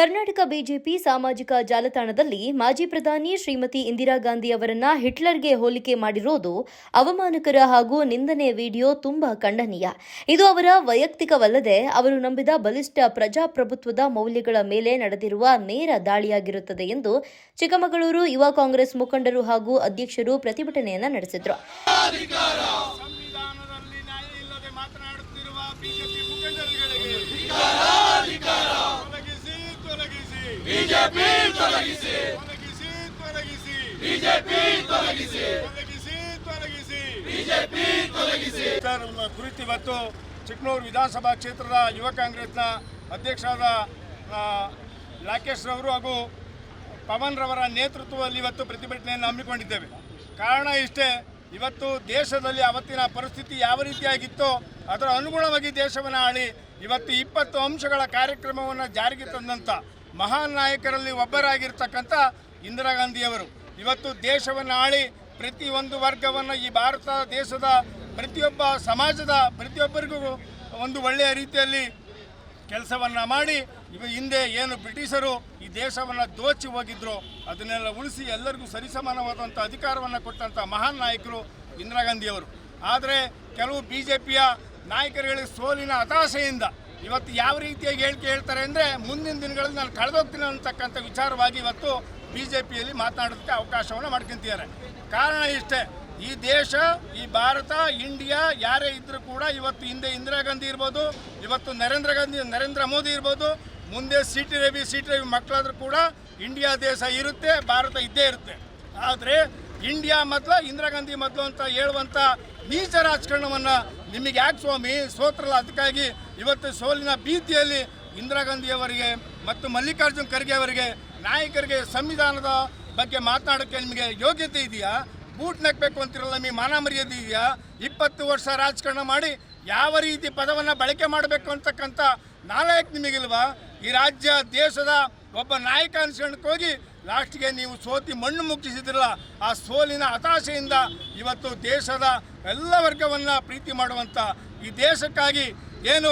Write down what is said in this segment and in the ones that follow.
Karnataka BJP ಸಾಮಾಜಿಕ ಜಾಲತಾಣದಲ್ಲಿ ಮಾಜಿ ಪ್ರಧಾನಿ ಶ್ರೀಮತಿ ಇಂದಿರಾ ಗಾಂಧಿ ಅವರನ್ನ ಹಿಟ್ಲರ್ಗೆ ಹೋಲಿಕೆ ಮಾಡಿರೋದು ಅವಮಾನಕರ ಹಾಗೂ ನಿಂದನೆ ವಿಡಿಯೋ ತುಂಬಾ ಖಂಡನೀಯ. ಇದು ಅವರ ವೈಯಕ್ತಿಕವಲ್ಲದೆ ಅವರು ನಂಬಿದ ಬಲಿಷ್ಠ ಪ್ರಜಾಪ್ರಭುತ್ವದ ಮೌಲ್ಯಗಳ ಮೇಲೆ ನಡೆದಿರುವ ನೇರ ದಾಳಿಯಾಗಿರುತ್ತದೆ ಎಂದು ಚಿಕ್ಕಮಗಳೂರು ಯುವ ಕಾಂಗ್ರೆಸ್ ಮುಖಂಡರು ಹಾಗೂ ಅಧ್ಯಕ್ಷರು ಪ್ರತಿಭಟನೆಯನ್ನ ನಡೆಸಿದರು. ಮಾತನಾಡುತ್ತಿರುವ ಬಿಜೆಪಿ ತೊಲಗಿಸಿ. ಬಿಜೆಪಿ ತೊಲಗಿಸಿ. ಬಿಜೆಪಿ ತೊಲಗಿಸಿ. ಕುರಿತು ಇವತ್ತು ಚಿಕ್ಕಮಗಳೂರು ವಿಧಾನಸಭಾ ಕ್ಷೇತ್ರದ ಯುವ ಕಾಂಗ್ರೆಸ್ನ ಅಧ್ಯಕ್ಷರಾದ ರಾಕೇಶ್ ರವರು ಹಾಗೂ ಪವನ್ ರವರ ನೇತೃತ್ವದಲ್ಲಿ ಇವತ್ತು ಪ್ರತಿಭಟನೆಯನ್ನು ಹಮ್ಮಿಕೊಂಡಿದ್ದೇವೆ. ಕಾರಣ ಇಷ್ಟೇ, ಇವತ್ತು ದೇಶದಲ್ಲಿ ಅವತ್ತಿನ ಪರಿಸ್ಥಿತಿ ಯಾವ ರೀತಿಯಾಗಿತ್ತೋ ಅದರ ಅನುಗುಣವಾಗಿ ದೇಶವನ್ನು ಆಳಿ, ಇವತ್ತು ಇಪ್ಪತ್ತು ಅಂಶಗಳ ಕಾರ್ಯಕ್ರಮವನ್ನು ಜಾರಿಗೆ ತಂದಂಥ ಮಹಾನ್ ನಾಯಕರಲ್ಲಿ ಒಬ್ಬರಾಗಿರ್ತಕ್ಕಂಥ ಇಂದಿರಾ ಗಾಂಧಿಯವರು. ಇವತ್ತು ದೇಶವನ್ನು ಆಳಿ ಪ್ರತಿಯೊಂದು ವರ್ಗವನ್ನು ಈ ಭಾರತ ದೇಶದ ಪ್ರತಿಯೊಬ್ಬ ಸಮಾಜದ ಪ್ರತಿಯೊಬ್ಬರಿಗೂ ಒಂದು ಒಳ್ಳೆಯ ರೀತಿಯಲ್ಲಿ ಕೆಲಸವನ್ನು ಮಾಡಿ, ಇವ ಹಿಂದೆ ಏನು ಬ್ರಿಟಿಷರು ಈ ದೇಶವನ್ನು ದೋಚಿ ಹೋಗಿದ್ರು, ಅದನ್ನೆಲ್ಲ ಉಳಿಸಿ ಎಲ್ಲರಿಗೂ ಸರಿಸಮಾನವಾದಂಥ ಅಧಿಕಾರವನ್ನು ಕೊಟ್ಟಂಥ ಮಹಾನ್ ನಾಯಕರು ಇಂದಿರಾ ಗಾಂಧಿಯವರು. ಆದರೆ ಕೆಲವು ಬಿ ಜೆ ಪಿಯ ನಾಯಕರುಗಳಿಗೆ ಸೋಲಿನ ಹತಾಶೆಯಿಂದ ಇವತ್ತು ಯಾವ ರೀತಿಯಾಗಿ ಹೇಳಿಕೆ ಹೇಳ್ತಾರೆ ಅಂದರೆ ಮುಂದಿನ ದಿನಗಳಲ್ಲಿ ನಾನು ಕಳೆದೋಗ್ತೀನಿ ಅಂತಕ್ಕಂಥ ವಿಚಾರವಾಗಿ ಇವತ್ತು ಬಿ ಜೆ ಪಿಯಲ್ಲಿ ಮಾತನಾಡೋದಕ್ಕೆ ಅವಕಾಶವನ್ನು ಮಾಡ್ಕೊಂತಿದ್ದಾರೆ. ಕಾರಣ ಇಷ್ಟೇ, ಈ ದೇಶ, ಈ ಭಾರತ, ಇಂಡಿಯಾ ಯಾರೇ ಇದ್ದರೂ ಕೂಡ ಇವತ್ತು ಹಿಂದೆ ಇಂದಿರಾ ಗಾಂಧಿ ಇರ್ಬೋದು, ಇವತ್ತು ನರೇಂದ್ರ ಗಾಂಧಿ, ನರೇಂದ್ರ ಮೋದಿ ಇರ್ಬೋದು, ಮುಂದೆ C T Ravi C T Ravi ಮಕ್ಕಳಾದರೂ ಕೂಡ ಇಂಡಿಯಾ ದೇಶ ಇರುತ್ತೆ, ಭಾರತ ಇದ್ದೇ ಇರುತ್ತೆ. ಆದರೆ ಇಂಡಿಯಾ ಮೊದಲು, ಇಂದಿರಾ ಗಾಂಧಿ ಮೊದಲು ಅಂತ ಹೇಳುವಂಥ ನೀಚ ರಾಜಕಾರಣವನ್ನು ನಿಮಗೆ ಯಾಕೆ ಸ್ವಾಮಿ? ಸೋತ್ರಲ್ಲ, ಅದಕ್ಕಾಗಿ ಇವತ್ತು ಸೋಲಿನ ಭೀತಿಯಲ್ಲಿ ಇಂದಿರಾ ಗಾಂಧಿಯವರಿಗೆ ಮತ್ತು ಮಲ್ಲಿಕಾರ್ಜುನ್ ಖರ್ಗೆ ಅವರಿಗೆ, ನಾಯಕರಿಗೆ ಸಂವಿಧಾನದ ಬಗ್ಗೆ ಮಾತನಾಡೋಕ್ಕೆ ನಿಮಗೆ ಯೋಗ್ಯತೆ ಇದೆಯಾ? ಬೂಟ್ ನೆಕ್ಬೇಕು ಅಂತಿರಲ್ಲ ನಿಮಗೆ ಮಾನ ಮರ್ಯಾದೆ ಇದೆಯಾ? ಇಪ್ಪತ್ತು ವರ್ಷ ರಾಜಕಾರಣ ಮಾಡಿ ಯಾವ ರೀತಿ ಪದವನ್ನು ಬಳಕೆ ಮಾಡಬೇಕು ಅಂತಕ್ಕಂಥ ನಾಲಾಯಕ್ ನಿಮಗಿಲ್ವಾ? ಈ ರಾಜ್ಯ, ದೇಶದ ಒಬ್ಬ ನಾಯಕ ಅನ್ಸ್ಕೊಂಡಕ್ಕೆ ಹೋಗಿ ಲಾಸ್ಟ್ಗೆ ನೀವು ಸೋತಿ ಮಣ್ಣು ಮುಕ್ಕಿಸಿದ್ರಲ್ಲ ಆ ಸೋಲಿನ ಹತಾಶೆಯಿಂದ ಇವತ್ತು ದೇಶದ ಎಲ್ಲ ವರ್ಗವನ್ನು ಪ್ರೀತಿ ಮಾಡುವಂಥ ಈ ದೇಶಕ್ಕಾಗಿ ಏನು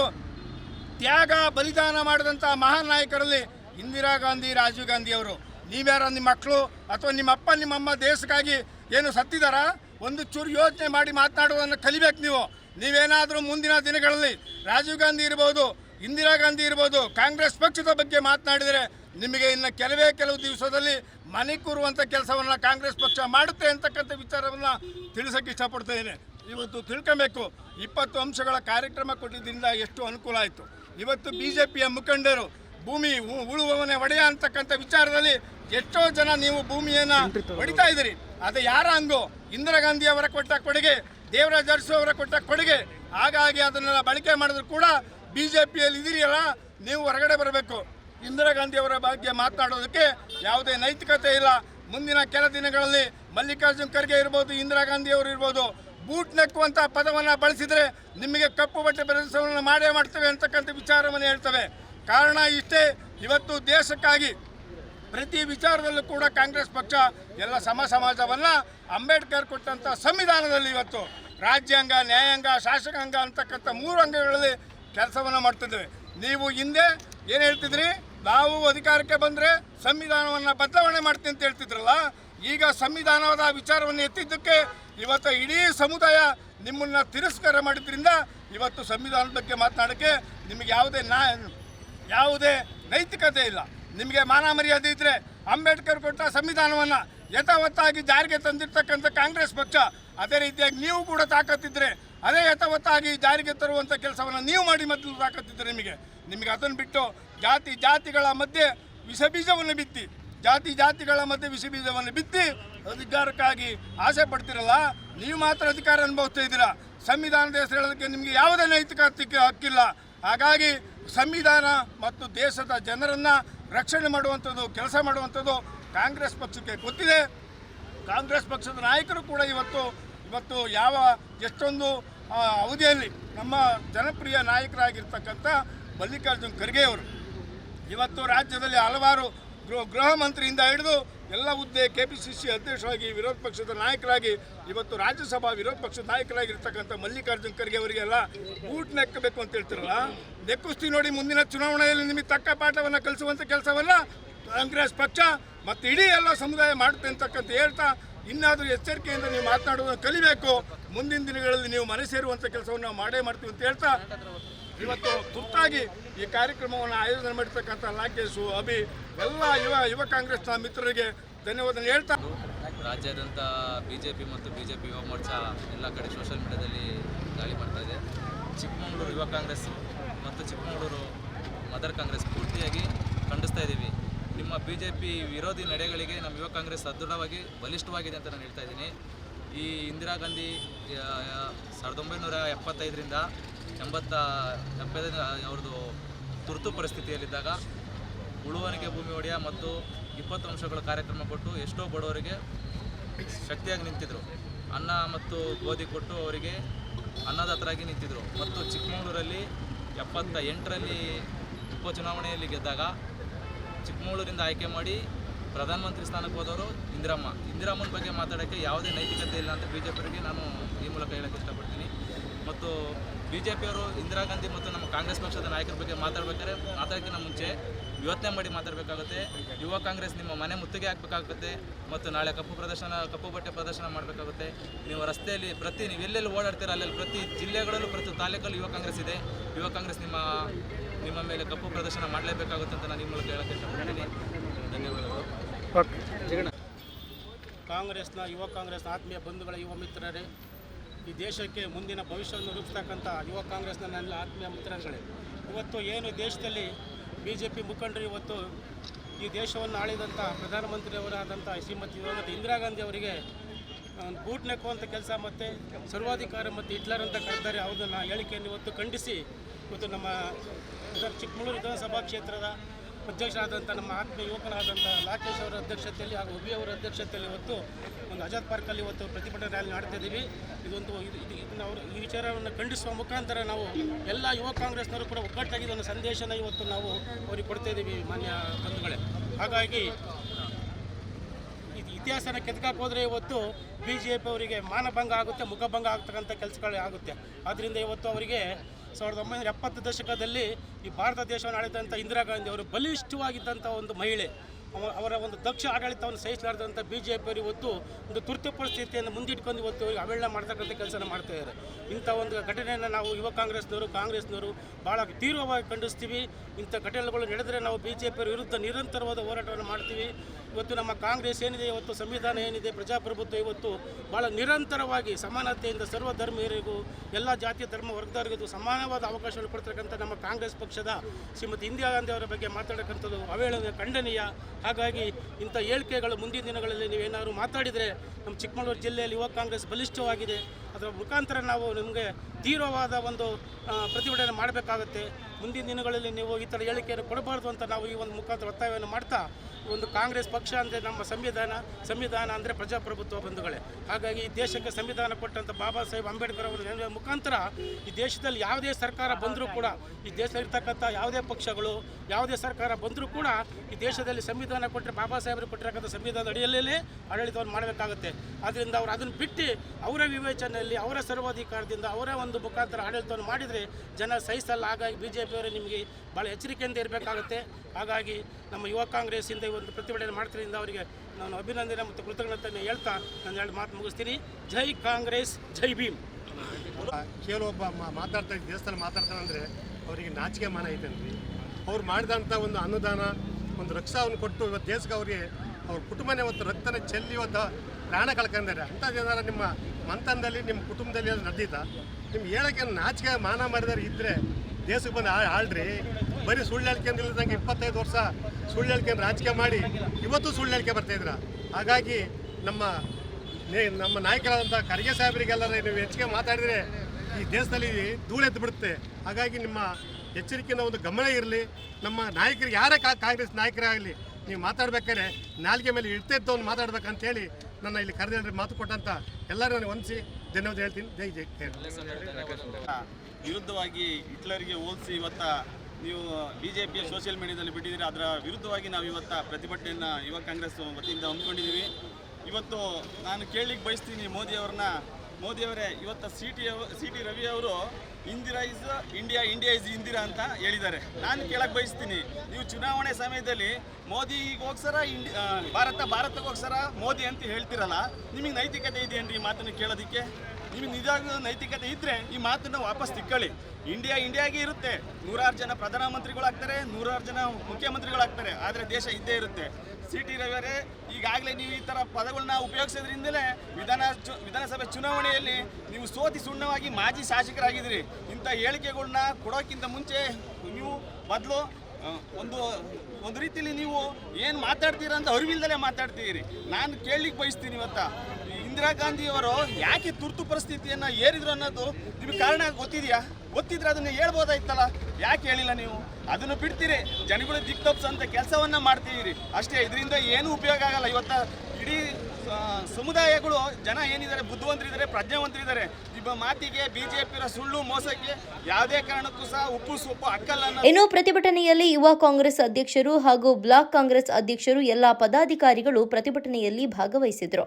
ತ್ಯಾಗ, ಬಲಿದಾನ ಮಾಡಿದಂಥ ಮಹಾನ್ ನಾಯಕರಲ್ಲಿ ಇಂದಿರಾ ಗಾಂಧಿ, ರಾಜೀವ್ ಗಾಂಧಿ ಅವರು. ನೀವ್ಯಾರ ನಿಮ್ಮ ಮಕ್ಕಳು ಅಥವಾ ನಿಮ್ಮ ಅಪ್ಪ ನಿಮ್ಮಮ್ಮ ದೇಶಕ್ಕಾಗಿ ಏನು ಸತ್ತಿದಾರ? ಒಂದು ಚೂರು ಯೋಚನೆ ಮಾಡಿ ಮಾತನಾಡುವುದನ್ನು ಕಲಿಬೇಕು ನೀವು. ನೀವೇನಾದರೂ ಮುಂದಿನ ದಿನಗಳಲ್ಲಿ ರಾಜೀವ್ ಗಾಂಧಿ ಇರ್ಬೋದು, ಇಂದಿರಾ ಗಾಂಧಿ ಇರ್ಬೋದು, ಕಾಂಗ್ರೆಸ್ ಪಕ್ಷದ ಬಗ್ಗೆ ಮಾತನಾಡಿದರೆ ನಿಮಗೆ ಇನ್ನು ಕೆಲವೇ ಕೆಲವು ದಿವಸದಲ್ಲಿ ಮನೆ ಕೂರುವಂಥ ಕೆಲಸವನ್ನು ಕಾಂಗ್ರೆಸ್ ಪಕ್ಷ ಮಾಡುತ್ತೆ ಅಂತಕ್ಕಂಥ ವಿಚಾರವನ್ನು ತಿಳಿಸೋಕ್ಕೆ ಇಷ್ಟಪಡ್ತೇನೆ ಇವತ್ತು ತಿಳ್ಕೊಬೇಕು, ಇಪ್ಪತ್ತು ಅಂಶಗಳ ಕಾರ್ಯಕ್ರಮ ಕೊಟ್ಟಿದ್ದರಿಂದ ಎಷ್ಟು ಅನುಕೂಲ ಆಯಿತು. ಇವತ್ತು ಬಿ ಜೆ ಪಿಯ ಮುಖಂಡರು ಭೂಮಿ ಉಳುವವನೇ ಒಡೆಯ ಅಂತಕ್ಕಂಥ ವಿಚಾರದಲ್ಲಿ ಎಷ್ಟೋ ಜನ ನೀವು ಭೂಮಿಯನ್ನು ಹೊಡಿತಾ ಇದ್ದೀರಿ. ಅದು ಯಾರ ಅಂಗು ಇಂದಿರಾ ಗಾಂಧಿ ಅವರ ಕೊಟ್ಟ ಕೊಡುಗೆ, ದೇವರಾಜ್ ಅರಸು ಅವರ ಕೊಟ್ಟ ಕೊಡುಗೆ. ಹಾಗಾಗಿ ಅದನ್ನೆಲ್ಲ ಬಳಕೆ ಮಾಡಿದ್ರು ಕೂಡ ಬಿ ಜೆ ಪಿಯಲ್ಲಿ ಇದೀರಿಯಲ್ಲ ನೀವು ಹೊರಗಡೆ ಬರಬೇಕು. ಇಂದಿರಾ ಗಾಂಧಿಯವರ ಬಗ್ಗೆ ಮಾತನಾಡೋದಕ್ಕೆ ಯಾವುದೇ ನೈತಿಕತೆ ಇಲ್ಲ. ಮುಂದಿನ ಕೆಲ ದಿನಗಳಲ್ಲಿ ಮಲ್ಲಿಕಾರ್ಜುನ್ ಖರ್ಗೆ ಇರ್ಬೋದು, ಇಂದಿರಾ ಗಾಂಧಿಯವರು ಇರ್ಬೋದು, ಬೂಟ್ ನೆಕ್ಕುವಂಥ ಪದವನ್ನು ಬಳಸಿದರೆ ನಿಮಗೆ ಕಪ್ಪು ಬಟ್ಟೆ ಪ್ರದರ್ಶನವನ್ನು ಮಾಡೇ ಮಾಡ್ತೇವೆ ಅಂತಕ್ಕಂಥ ವಿಚಾರವನ್ನು ಹೇಳ್ತವೆ. ಕಾರಣ ಇಷ್ಟೇ, ಇವತ್ತು ದೇಶಕ್ಕಾಗಿ ಪ್ರತಿ ವಿಚಾರದಲ್ಲೂ ಕೂಡ ಕಾಂಗ್ರೆಸ್ ಪಕ್ಷ ಎಲ್ಲ ಸಮ ಸಮಾಜವನ್ನು ಅಂಬೇಡ್ಕರ್ ಕೊಟ್ಟಂಥ ಸಂವಿಧಾನದಲ್ಲಿ ಇವತ್ತು ರಾಜ್ಯಾಂಗ, ನ್ಯಾಯಾಂಗ, ಶಾಸಕಾಂಗ ಅಂತಕ್ಕಂಥ ಮೂರು ಅಂಗಗಳಲ್ಲಿ ಕೆಲಸವನ್ನು ಮಾಡ್ತಿದ್ದೇವೆ. ನೀವು ಹಿಂದೆ ಏನು ಹೇಳ್ತಿದ್ರಿ? ನಾವು ಅಧಿಕಾರಕ್ಕೆ ಬಂದರೆ ಸಂವಿಧಾನವನ್ನು ಬದಲಾವಣೆ ಮಾಡ್ತೀನಿ ಅಂತ ಹೇಳ್ತಿದ್ರಲ್ಲ, ಈಗ ಸಂವಿಧಾನದ ವಿಚಾರವನ್ನು ಎತ್ತಿದ್ದಕ್ಕೆ ಇವತ್ತು ಇಡೀ ಸಮುದಾಯ ನಿಮ್ಮನ್ನು ತಿರಸ್ಕಾರ ಮಾಡಿದ್ರಿಂದ ಇವತ್ತು ಸಂವಿಧಾನದ ಬಗ್ಗೆ ಮಾತನಾಡೋಕ್ಕೆ ನಿಮಗೆ ಯಾವುದೇ ನಾ ಯಾವುದೇ ನೈತಿಕತೆ ಇಲ್ಲ. ನಿಮಗೆ ಮಾನ ಮರ್ಯಾದೆ ಇದ್ದರೆ ಅಂಬೇಡ್ಕರ್ ಕೊಟ್ಟ ಸಂವಿಧಾನವನ್ನು ಯಥಾವತ್ತಾಗಿ ಜಾರಿಗೆ ತಂದಿರ್ತಕ್ಕಂಥ ಕಾಂಗ್ರೆಸ್ ಪಕ್ಷ, ಅದೇ ರೀತಿಯಾಗಿ ನೀವು ಕೂಡ ತಾಕತ್ತಿದ್ರೆ, ಅದೇ ಯಥಾವತ್ತಾಗಿ ಜಾರಿಗೆ ತರುವಂಥ ಕೆಲಸವನ್ನು ನೀವು ಮಾಡಿ ಮೊದಲು ತಾಕತ್ತಿದ್ರೆ ನಿಮಗೆ. ನಿಮಗೆ ಅದನ್ನು ಬಿಟ್ಟು ಜಾತಿ ಜಾತಿಗಳ ಮಧ್ಯೆ ವಿಷ ಬೀಜವನ್ನು ಬಿತ್ತಿ, ಜಾತಿ ಜಾತಿಗಳ ಮಧ್ಯೆ ವಿಷ ಬೀಜವನ್ನು ಬಿತ್ತಿ ಅಧಿಕಾರಕ್ಕಾಗಿ ಆಸೆ ಪಡ್ತಿರಲ್ಲ, ನೀವು ಮಾತ್ರ ಅಧಿಕಾರ ಅನುಭವಿಸ್ತಾ ಇದ್ದೀರಾ? ಸಂವಿಧಾನದ ಹೆಸರು ನಿಮಗೆ ಯಾವುದೇ ನೈತಿಕ ಹಕ್ಕಿಲ್ಲ. ಹಾಗಾಗಿ ಸಂವಿಧಾನ ಮತ್ತು ದೇಶದ ಜನರನ್ನು ರಕ್ಷಣೆ ಮಾಡುವಂಥದ್ದು, ಕೆಲಸ ಮಾಡುವಂಥದ್ದು ಕಾಂಗ್ರೆಸ್ ಪಕ್ಷಕ್ಕೆ ಗೊತ್ತಿದೆ. ಕಾಂಗ್ರೆಸ್ ಪಕ್ಷದ ನಾಯಕರು ಕೂಡ ಇವತ್ತು ಇವತ್ತು ಯಾವ ಎಷ್ಟೊಂದು ಅವಧಿಯಲ್ಲಿ ನಮ್ಮ ಜನಪ್ರಿಯ ನಾಯಕರಾಗಿರ್ತಕ್ಕಂಥ ಮಲ್ಲಿಕಾರ್ಜುನ್ ಖರ್ಗೆ ಅವರು. ಇವತ್ತು ರಾಜ್ಯದಲ್ಲಿ ಹಲವಾರು ಗೃಹ ಗೃಹ ಮಂತ್ರಿಯಿಂದ ಹಿಡಿದು ಎಲ್ಲ ಹುದ್ದೆ ಕೆ ಪಿ ಸಿ ಸಿ ಅಧ್ಯಕ್ಷರಾಗಿ, ವಿರೋಧ ಪಕ್ಷದ ನಾಯಕರಾಗಿ, ಇವತ್ತು ರಾಜ್ಯಸಭಾ ವಿರೋಧ ಪಕ್ಷದ ನಾಯಕರಾಗಿರ್ತಕ್ಕಂಥ ಮಲ್ಲಿಕಾರ್ಜುನ್ ಖರ್ಗೆ ಅವರಿಗೆಲ್ಲ ಬೂಟ್ ನೆಕ್ಕಬೇಕು ಅಂತ ಹೇಳ್ತಿರಲ್ಲ? ನೆಕ್ಕಿಸ್ತೀವಿ ನೋಡಿ ಮುಂದಿನ ಚುನಾವಣೆಯಲ್ಲಿ ನಿಮಗೆ ತಕ್ಕ ಪಾಠವನ್ನು ಕಲಿಸುವಂಥ ಕೆಲಸವನ್ನ ಕಾಂಗ್ರೆಸ್ ಪಕ್ಷ ಮತ್ತು ಇಡೀ ಎಲ್ಲ ಸಮುದಾಯ ಮಾಡುತ್ತೆ ಅಂತಕ್ಕಂಥ ಹೇಳ್ತಾ ಇನ್ನಾದರೂ ಎಚ್ಚರಿಕೆಯಿಂದ ನೀವು ಮಾತನಾಡುವುದನ್ನು ಕಲಿಬೇಕು. ಮುಂದಿನ ದಿನಗಳಲ್ಲಿ ನೀವು ಮನೆ ಸೇರುವಂಥ ಕೆಲಸವನ್ನು ನಾವು ಮಾಡೇ ಮಾಡ್ತೀವಿ ಅಂತ ಹೇಳ್ತಾ ಇವತ್ತು ತುರ್ತಾಗಿ ಈ ಕಾರ್ಯಕ್ರಮವನ್ನು ಆಯೋಜನೆ ಮಾಡಿರ್ತಕ್ಕಂಥ ಲಾಕೇಶು ಅಭಿ, ಎಲ್ಲ ಯುವ ಯುವ ಕಾಂಗ್ರೆಸ್ನ ಮಿತ್ರರಿಗೆ ಧನ್ಯವಾದ ಹೇಳ್ತಾ ರಾಜ್ಯಾದ್ಯಂತ ಬಿ ಜೆ ಪಿ ಮತ್ತು B J P Yuva Morcha ಎಲ್ಲ ಕಡೆ ಸೋಷಿಯಲ್ ಮೀಡಿಯಾದಲ್ಲಿ ದಾಳಿ ಮಾಡ್ತಾ ಇದೆ? ಚಿಕ್ಕಮಗಳೂರು ಯುವ ಕಾಂಗ್ರೆಸ್ ಮತ್ತು ಚಿಕ್ಕಮಗಳೂರು ಮದರ್ ಕಾಂಗ್ರೆಸ್ ಪೂರ್ತಿಯಾಗಿ ಖಂಡಿಸ್ತಾ ಇದ್ದೀವಿ. ನಿಮ್ಮ ಬಿ ಜೆ ಪಿ ವಿರೋಧಿ ನಡೆಗಳಿಗೆ ನಮ್ಮ ಯುವ ಕಾಂಗ್ರೆಸ್ ಸದೃಢವಾಗಿ, ಬಲಿಷ್ಠವಾಗಿದೆ ಅಂತ ನಾನು ಹೇಳ್ತಾ ಇದ್ದೀನಿ. ಈ ಇಂದಿರಾ ಗಾಂಧಿ ಸಾವಿರದ ಒಂಬೈನೂರ ಎಪ್ಪತ್ತೈದರಿಂದ ಎಂಬತ್ತ ಎಪ್ಪತ್ತೈದು ಅವ್ರದ್ದು ತುರ್ತು ಪರಿಸ್ಥಿತಿಯಲ್ಲಿದ್ದಾಗ ಉಳುವನಿಗೆ ಭೂಮಿ ಒಡೆಯ ಮತ್ತು ಇಪ್ಪತ್ತು ಅಂಶಗಳ ಕಾರ್ಯಕ್ರಮ ಕೊಟ್ಟು ಎಷ್ಟೋ ಬಡವರಿಗೆ ಶಕ್ತಿಯಾಗಿ ನಿಂತಿದ್ರು. ಅನ್ನ ಮತ್ತು ಗೋಧಿ ಕೊಟ್ಟು ಅವರಿಗೆ ಅನ್ನದಾತರಾಗಿ ನಿಂತಿದ್ರು. ಮತ್ತು ಚಿಕ್ಕಮಗಳೂರಲ್ಲಿ ಎಪ್ಪತ್ತ ಎಂಟರಲ್ಲಿ ಉಪಚುನಾವಣೆಯಲ್ಲಿ ಗೆದ್ದಾಗ ಚಿಕ್ಕಮಗಳೂರಿಂದ ಆಯ್ಕೆ ಮಾಡಿ ಪ್ರಧಾನಮಂತ್ರಿ ಸ್ಥಾನಕ್ಕೆ ಹೋದವರು ಇಂದಿರಮ್ಮ. ಇಂದಿರಮ್ಮನ ಬಗ್ಗೆ ಮಾತಾಡೋಕ್ಕೆ ಯಾವುದೇ ನೈತಿಕತೆ ಇಲ್ಲ ಅಂತ ಬಿ ಜೆ ನಾನು ಈ ಮೂಲಕ ಹೇಳೋಕ್ಕೆ ಇಷ್ಟಪಡ್ತೀನಿ. ಮತ್ತು ಬಿ ಜೆ ಪಿಯವರು ಇಂದಿರಾ ಗಾಂಧಿ ಮತ್ತು ನಮ್ಮ ಕಾಂಗ್ರೆಸ್ ಪಕ್ಷದ ನಾಯಕರ ಬಗ್ಗೆ ಮಾತಾಡ್ಬೇಕಾದ್ರೆ ಮಾತಾಡೋಕ್ಕಿಂತ ಮುಂಚೆ ಯೋಚನೆ ಮಾಡಿ ಮಾತಾಡಬೇಕಾಗುತ್ತೆ. ಯುವ ಕಾಂಗ್ರೆಸ್ ನಿಮ್ಮ ಮನೆ ಮುತ್ತಿಗೆ ಹಾಕಬೇಕಾಗುತ್ತೆ ಮತ್ತು ನಾಳೆ ಕಪ್ಪು ಪ್ರದರ್ಶನ ಕಪ್ಪು ಬಟ್ಟೆ ಪ್ರದರ್ಶನ ಮಾಡಬೇಕಾಗುತ್ತೆ. ನೀವು ರಸ್ತೆಯಲ್ಲಿ ಪ್ರತಿ ನೀವು ಎಲ್ಲೆಲ್ಲಿ ಓಡಾಡ್ತೀರ ಅಲ್ಲೆಲ್ಲಿ ಪ್ರತಿ ಜಿಲ್ಲೆಗಳಲ್ಲೂ ಪ್ರತಿ ತಾಲೂಕಲ್ಲೂ ಯುವ ಕಾಂಗ್ರೆಸ್ ಇದೆ. ಯುವ ಕಾಂಗ್ರೆಸ್ ನಿಮ್ಮ ನಿಮ್ಮ ಮೇಲೆ ಕಪ್ಪು ಪ್ರದರ್ಶನ ಮಾಡಲೇಬೇಕಾಗುತ್ತೆ ಅಂತ ನಾನು ನಿಮ್ಮ ಮೂಲಕ ಹೇಳಕ್ಕೆ ಇಷ್ಟಪಡ್ತೀನಿ. ಧನ್ಯವಾದಗಳು. ಕಾಂಗ್ರೆಸ್ನ ಯುವ ಕಾಂಗ್ರೆಸ್ನ ಆತ್ಮೀಯ ಬಂಧುಗಳ ಯುವ ಮಿತ್ರರೇ ಈ ದೇಶಕ್ಕೆ ಮುಂದಿನ ಭವಿಷ್ಯವನ್ನು ರೂಪಿಸ್ತಕ್ಕಂಥ ಯುವ ಕಾಂಗ್ರೆಸ್ನ ನನ್ನ ಆತ್ಮೀಯ ಮಿತ್ರರುಗಳೇ, ಇವತ್ತು ಏನು ದೇಶದಲ್ಲಿ ಬಿ ಜೆ ಪಿ ಮುಖಂಡರು ಇವತ್ತು ಈ ದೇಶವನ್ನು ಆಳಿದಂಥ ಪ್ರಧಾನಮಂತ್ರಿಯವರಾದಂಥ ಶ್ರೀಮತಿ ದಿವಂಗತ ಇಂದಿರಾ ಗಾಂಧಿ ಅವರಿಗೆ ಒಂದು ಬೂಟ್ ನೆಕ್ಕುವಂಥ ಕೆಲಸ ಮತ್ತು ಸರ್ವಾಧಿಕಾರ ಮತ್ತು ಹಿಟ್ಲರ್ ಅಂತ ಕರೆದರೆ ಅವ್ರನ್ನ ಹೇಳಿಕೆಯನ್ನು ಇವತ್ತು ಖಂಡಿಸಿ, ಇವತ್ತು ನಮ್ಮ ಚಿಕ್ಕಮಗಳೂರು ವಿಧಾನಸಭಾ ಕ್ಷೇತ್ರದ ಅಧ್ಯಕ್ಷರಾದಂಥ ನಮ್ಮ ಆತ್ಮೀಯ ಯುವಕರಾದಂಥ ಲಾಕೇಶ್ ಅವರ ಅಧ್ಯಕ್ಷತೆಯಲ್ಲಿ ಹಾಗೂ ಉಬಿ ಅವರ ಅಧ್ಯಕ್ಷತೆಯಲ್ಲಿ ಇವತ್ತು ಒಂದು ಆಜಾದ್ ಪಾರ್ಕಲ್ಲಿ ಇವತ್ತು ಪ್ರತಿಭಟನೆ ರ್ಯಾಲಿ ಮಾಡ್ತಾ ಇದ್ದೀವಿ. ಇದೊಂದು ಇದು ಇದು- ಇದನ್ನು ಅವರು ಈ ವಿಚಾರವನ್ನು ಖಂಡಿಸುವ ಮುಖಾಂತರ ನಾವು ಎಲ್ಲ ಯುವ ಕಾಂಗ್ರೆಸ್ನವರು ಕೂಡ ಒಗ್ಗಟ್ಟಾಗಿ ಒಂದು ಸಂದೇಶನ ಇವತ್ತು ನಾವು ಅವ್ರಿಗೆ ಕೊಡ್ತಾ ಇದ್ದೀವಿ ಮಾನ್ಯ ಬಂಧುಗಳೇ. ಹಾಗಾಗಿ ಇತಿಹಾಸನ ಕೆತ್ಕಾಕ್ ಹೋದರೆ ಇವತ್ತು ಬಿ ಜೆ ಪಿ ಅವರಿಗೆ ಮಾನಭಂಗ ಆಗುತ್ತೆ, ಮುಖಭಂಗ ಆಗ್ತಕ್ಕಂಥ ಕೆಲಸಗಳು ಆಗುತ್ತೆ. ಆದ್ದರಿಂದ ಇವತ್ತು ಅವರಿಗೆ ಸಾವಿರದ ಒಂಬೈನೂರ ಎಪ್ಪತ್ತು ದಶಕದಲ್ಲಿ ಈ ಭಾರತ ದೇಶವನ್ನು ಆಳಿದಂಥ ಇಂದಿರಾ ಗಾಂಧಿ ಅವರು ಬಲಿಷ್ಠವಾಗಿದ್ದಂಥ ಒಂದು ಮಹಿಳೆ. ಅವರ ಒಂದು ದಕ್ಷ ಆಡಳಿತವನ್ನು ಸಹಿಸಲಾರದಂಥ ಬಿ ಜೆ ಪಿಯವರು ಇವತ್ತು ಒಂದು ತುರ್ತು ಪರಿಸ್ಥಿತಿಯನ್ನು ಮುಂದಿಟ್ಕೊಂಡು ಇವತ್ತು ಅವರಿಗೆ ಅವೆಲ್ಲ ಮಾಡ್ತಕ್ಕಂಥ ಕೆಲಸನ ಮಾಡ್ತಾ ಇದ್ದಾರೆ. ಇಂಥ ಒಂದು ಘಟನೆಯನ್ನು ನಾವು ಯುವ ಕಾಂಗ್ರೆಸ್ನವರು ಕಾಂಗ್ರೆಸ್ನವರು ಭಾಳ ತೀವ್ರವಾಗಿ ಖಂಡಿಸ್ತೀವಿ. ಇಂಥ ಘಟನೆಗಳು ನಡೆದರೆ ನಾವು ಬಿ ಜೆ ಪಿಯವರ ವಿರುದ್ಧ ನಿರಂತರವಾದ ಹೋರಾಟವನ್ನು ಮಾಡ್ತೀವಿ. ಇವತ್ತು ನಮ್ಮ ಕಾಂಗ್ರೆಸ್ ಏನಿದೆ, ಇವತ್ತು ಸಂವಿಧಾನ ಏನಿದೆ, ಪ್ರಜಾಪ್ರಭುತ್ವ ಇವತ್ತು ಭಾಳ ನಿರಂತರವಾಗಿ ಸಮಾನತೆಯಿಂದ ಸರ್ವ ಧರ್ಮೀಯರಿಗೂ, ಎಲ್ಲ ಜಾತಿ, ಧರ್ಮ ವರ್ಗದವರಿಗೂ ಸಮಾನವಾದ ಅವಕಾಶಗಳು ಕೊಡ್ತಕ್ಕಂಥ ನಮ್ಮ ಕಾಂಗ್ರೆಸ್ ಪಕ್ಷದ ಶ್ರೀಮತಿ ಇಂದಿರಾ ಗಾಂಧಿ ಅವರ ಬಗ್ಗೆ ಮಾತಾಡಕ್ಕಂಥದ್ದು ಅವೇಳನ ಖಂಡನೀಯ ಹಾಗಾಗಿ ಇಂಥ ಹೇಳಿಕೆಗಳು ಮುಂದಿನ ದಿನಗಳಲ್ಲಿ ನೀವು ಏನಾದರೂ ಮಾತಾಡಿದರೆ ನಮ್ಮ ಚಿಕ್ಕಮಗಳೂರು ಜಿಲ್ಲೆಯಲ್ಲಿ ಯುವ ಕಾಂಗ್ರೆಸ್ ಬಲಿಷ್ಠವಾಗಿದೆ. ಅದರ ಮುಖಾಂತರ ನಾವು ನಿಮಗೆ ತೀವ್ರವಾದ ಒಂದು ಪ್ರತಿಭಟನೆ ಮಾಡಬೇಕಾಗುತ್ತೆ. ಮುಂದಿನ ದಿನಗಳಲ್ಲಿ ನೀವು ಈ ಥರ ಹೇಳಿಕೆಯನ್ನು ಕೊಡಬಾರ್ದು ಅಂತ ನಾವು ಈ ಒಂದು ಮುಖಾಂತರ ಒತ್ತಾಯವನ್ನು ಮಾಡ್ತಾ, ಒಂದು ಕಾಂಗ್ರೆಸ್ ಪಕ್ಷ ಅಂದರೆ ನಮ್ಮ ಸಂವಿಧಾನ ಸಂವಿಧಾನ ಅಂದರೆ ಪ್ರಜಾಪ್ರಭುತ್ವ ಬಂಧುಗಳೇ. ಹಾಗಾಗಿ ಈ ದೇಶಕ್ಕೆ ಸಂವಿಧಾನ ಕೊಟ್ಟಂಥ ಬಾಬಾ ಸಾಹೇಬ್ ಅಂಬೇಡ್ಕರ್ ಅವರ ಮುಖಾಂತರ ಈ ದೇಶದಲ್ಲಿ ಯಾವುದೇ ಸರ್ಕಾರ ಬಂದರೂ ಕೂಡ, ಈ ದೇಶದಲ್ಲಿರ್ತಕ್ಕಂಥ ಯಾವುದೇ ಪಕ್ಷಗಳು, ಯಾವುದೇ ಸರ್ಕಾರ ಬಂದರೂ ಕೂಡ ಈ ದೇಶದಲ್ಲಿ ಸಂವಿಧಾನ ಕೊಟ್ಟರೆ ಬಾಬಾ ಸಾಹೇಬರು ಕೊಟ್ಟಿರಕ್ಕಂಥ ಸಂವಿಧಾನದ ಅಡಿಯಲ್ಲೇ ಆಡಳಿತವನ್ನು ಮಾಡಬೇಕಾಗುತ್ತೆ. ಆದ್ದರಿಂದ ಅವರು ಅದನ್ನು ಬಿಟ್ಟು ಅವರ ವಿವೇಚನೆಯಲ್ಲಿ ಅವರ ಸರ್ವಾಧಿಕಾರದಿಂದ ಅವರ ಒಂದು ಮುಖಾಂತರ ಆಡಳಿತವನ್ನು ಮಾಡಿದರೆ ಜನ ಸಹಿಸಲ್ಲ. ಹಾಗಾಗಿ ಬಿ ಜೆ ಪಿಯವರೇ ನಿಮಗೆ ಭಾಳ ಎಚ್ಚರಿಕೆಯಿಂದ ಇರಬೇಕಾಗುತ್ತೆ. ಹಾಗಾಗಿ ನಮ್ಮ ಯುವ ಕಾಂಗ್ರೆಸ್ಸಿಂದ ಈ ಒಂದು ಪ್ರತಿಭಟನೆ ಮಾಡ್ತಿರೋದ್ರಿಂದ ಅವರಿಗೆ ನಾನು ಅಭಿನಂದನೆ ಮತ್ತು ಕೃತಜ್ಞತೆಯನ್ನು ಹೇಳ್ತಾ ನಾನು ಎರಡು ಮಾತು ಮುಗಿಸ್ತೀನಿ. ಜೈ ಕಾಂಗ್ರೆಸ್, ಜೈ ಭೀಮ್. ಕೆಲವೊಬ್ಬ ಮಾತಾಡ್ತಾ ದೇವಸ್ಥಾನ ಮಾತಾಡ್ತಾನೆ ಅಂದರೆ ಅವರಿಗೆ ನಾಚಿಕೆ ಮಾನ ಐತೆ ಅವ್ರು ಮಾಡಿದಂಥ ಒಂದು ಅನುದಾನ ಒಂದು ರಕ್ಷಾವನ್ನು ಕೊಟ್ಟು ಇವತ್ತು ದೇಶಕ್ಕೆ ಅವರಿಗೆ ಅವ್ರ ಕುಟುಂಬನೇ ಇವತ್ತು ರಕ್ತನ ಚೆಲ್ಲಿ ಇವತ್ತು ಪ್ರಾಣ ಕಳ್ಕೊಂಡಿದ್ದಾರೆ. ಅಂಥದ್ದು ಏನಾರ ನಿಮ್ಮ ಮಂತನದಲ್ಲಿ ನಿಮ್ಮ ಕುಟುಂಬದಲ್ಲಿ ನಡೆದಿದ್ದ. ನಿಮ್ಗೆ ಹೇಳೋಕ್ಕೆ ನಾಚಿಕೆ ಮಾನ ಮಾಡಿದಾರೆ ಇದ್ದರೆ ದೇಶಕ್ಕೆ ಬಂದು ಆಳ್ ಆಳ್ರಿ. ಬರೀ ಸುಳ್ಳು ಹೇಳ್ಕೊಂಡು ಇಲ್ಲದಂಗೆ ಇಪ್ಪತ್ತೈದು ವರ್ಷ ಸುಳ್ಳು ಹೇಳ್ಕೊಂಡು ರಾಜಕೀಯ ಮಾಡಿ ಇವತ್ತು ಸುಳ್ಳು ಹೇಳಿಕೆ ಬರ್ತಾಯಿದ್ರ ಹಾಗಾಗಿ ನಮ್ಮ ನಮ್ಮ ನಾಯಕರಾದಂಥ ಖರ್ಗೆ ಸಾಹೇಬರಿಗೆಲ್ಲರೂ ನೀವು ಹೆಚ್ಚಿಗೆ ಮಾತಾಡಿದರೆ ಈ ದೇಶದಲ್ಲಿ ಧೂಳೆದ್ದು ಬಿಡುತ್ತೆ. ಹಾಗಾಗಿ ನಿಮ್ಮ ಎಚ್ಚರಿಕೆಯಿಂದ ಒಂದು ಗಮನ ಇರಲಿ. ನಮ್ಮ ನಾಯಕರಿಗೆ ಯಾರೇ ಕಾಂಗ್ರೆಸ್ ನಾಯಕರಾಗಲಿ, ನೀವು ಮಾತಾಡ್ಬೇಕಾದ್ರೆ ನಾಲ್ಗೆ ಮೇಲೆ ಇಡ್ತಿದ್ದವನು ಮಾತಾಡ್ಬೇಕಂತೇಳಿ ನನ್ನ ಇಲ್ಲಿ ಕರೆದೇಳಿ ಮಾತು ಕೊಟ್ಟಂತ ಎಲ್ಲರೂ ನನಗೆ ಹೊಂದಿಸಿ ಧನ್ಯವಾದ ಹೇಳ್ತೀನಿ. ಜೈ ಜೈ ಜೈ. ವಿರುದ್ಧವಾಗಿ ಹಿಟ್ಲರ್ಗೆ ಹೋಲಿಸಿ ಇವತ್ತ ನೀವು ಬಿ ಜೆ ಪಿಯ ಸೋಷಿಯಲ್ ಮೀಡಿಯಾದಲ್ಲಿ ಬಿಟ್ಟಿದ್ದೀರಿ. ಅದರ ವಿರುದ್ಧವಾಗಿ ನಾವು ಇವತ್ತು ಪ್ರತಿಭಟನೆಯನ್ನು ಯುವ ಕಾಂಗ್ರೆಸ್ ವತಿಯಿಂದ ಹಮ್ಮಿಕೊಂಡಿದ್ದೀವಿ. ಇವತ್ತು ನಾನು ಕೇಳಲಿಕ್ಕೆ ಬಯಸ್ತೀನಿ ಮೋದಿಯವ್ರನ್ನ ಮೋದಿಯವರೇ, ಇವತ್ತು C T C T Ravi ಅವರು Indira is India India is Indira ಅಂತ ಹೇಳಿದ್ದಾರೆ. ನಾನು ಕೇಳಕ್ಕೆ ಬಯಸ್ತೀನಿ, ನೀವು ಚುನಾವಣೆ ಸಮಯದಲ್ಲಿ ಮೋದಿಗೋಸ್ಕರ ಇಂಡಿ ಭಾರತ ಭಾರತ ಹೋಗ್ಸರ ಮೋದಿ ಅಂತ ಹೇಳ್ತಿರಲ್ಲ, ನಿಮಗೆ ನೈತಿಕತೆ ಇದೆಯೇನ್ರಿ ಮಾತನ್ನು ಕೇಳೋದಕ್ಕೆ? ನಿಮಗೆ ನಿಜ ನೈತಿಕತೆ ಇದ್ದರೆ ಈ ಮಾತನ್ನು ವಾಪಸ್ ತಿಕ್ಕೊಳ್ಳಿ ಇಂಡಿಯಾ ಇಂಡಿಯಾಗೆ ಇರುತ್ತೆ. ನೂರಾರು ಜನ ಪ್ರಧಾನಮಂತ್ರಿಗಳಾಗ್ತಾರೆ, ನೂರಾರು ಜನ ಮುಖ್ಯಮಂತ್ರಿಗಳಾಗ್ತಾರೆ. ಆದರೆ ದೇಶ ಇದ್ದೇ ಇರುತ್ತೆ. ಸಿ ಟಿ ರವಿಯವರೇ ಈಗಾಗಲೇ ನೀವು ಈ ಥರ ಪದಗಳನ್ನ ಉಪಯೋಗಿಸೋದ್ರಿಂದಲೇ ವಿಧಾನ ವಿಧಾನಸಭೆ ಚುನಾವಣೆಯಲ್ಲಿ ನೀವು ಸೋತಿ ಸುಣ್ಣವಾಗಿ ಮಾಜಿ ಶಾಸಕರಾಗಿದ್ದೀರಿ. ಇಂಥ ಹೇಳಿಕೆಗಳನ್ನ ಕೊಡೋಕ್ಕಿಂತ ಮುಂಚೆ ನೀವು ಮೊದಲು ಒಂದು ಒಂದು ರೀತಿಯಲ್ಲಿ ನೀವು ಏನು ಮಾತಾಡ್ತೀರಾ ಅಂತ ಅರಿವಿಲ್ದಲೇ ಮಾತಾಡ್ತೀರಿ ನಾನು ಕೇಳಲಿಕ್ಕೆ ಬಯಸ್ತೀನಿ ಇವತ್ತ. ಇಂದಿರಾ ಗಾಂಧಿಯವರು ಯಾಕೆ ತುರ್ತು ಪರಿಸ್ಥಿತಿಯನ್ನ ಏರಿದ್ರು ಅನ್ನೋದು ನಿಮಗೆ ಕಾರಣ ಗೊತ್ತಿದೆಯಾ? ಗೊತ್ತಿದ್ರೆ ಅದನ್ನ ಹೇಳ್ಬೋದಾಯ್ತಲ್ಲ ಯಾಕೆ ಹೇಳಿಲ್ಲ ನೀವು? ಅದನ್ನು ಬಿಡ್ತೀರಿ. ಜನಗಳು ದಿಕ್ತಪ್ಸಂತ ಕೆಲಸವನ್ನ ಮಾಡ್ತೀರಿ ಅಷ್ಟೇ, ಇದರಿಂದ ಏನು ಉಪಯೋಗ ಆಗಲ್ಲ. ಇವತ್ತ ಇಡೀ ಸಮುದಾಯಗಳು ಜನ ಏನಿದ್ದಾರೆ, ಬುದ್ಧಿವಂತರಿದ್ದಾರೆ, ಪ್ರಜ್ಞಾವಂತರಿದ್ದಾರೆ. ನಿಮ್ಮ ಮಾತಿಗೆ ಬಿಜೆಪಿಯ ಸುಳ್ಳು, ಮೋಸಕ್ಕೆ ಯಾವುದೇ ಕಾರಣಕ್ಕೂ ಸಹ ಉಪ್ಪು, ಸೊಪ್ಪು ಅಕ್ಕಲ್ಲ ಇನ್ನು ಪ್ರತಿಭಟನೆಯಲ್ಲಿ ಯುವ ಕಾಂಗ್ರೆಸ್ ಅಧ್ಯಕ್ಷರು ಹಾಗೂ ಬ್ಲಾಕ್ ಕಾಂಗ್ರೆಸ್ ಅಧ್ಯಕ್ಷರು ಎಲ್ಲಾ ಪದಾಧಿಕಾರಿಗಳು ಪ್ರತಿಭಟನೆಯಲ್ಲಿ ಭಾಗವಹಿಸಿದರು.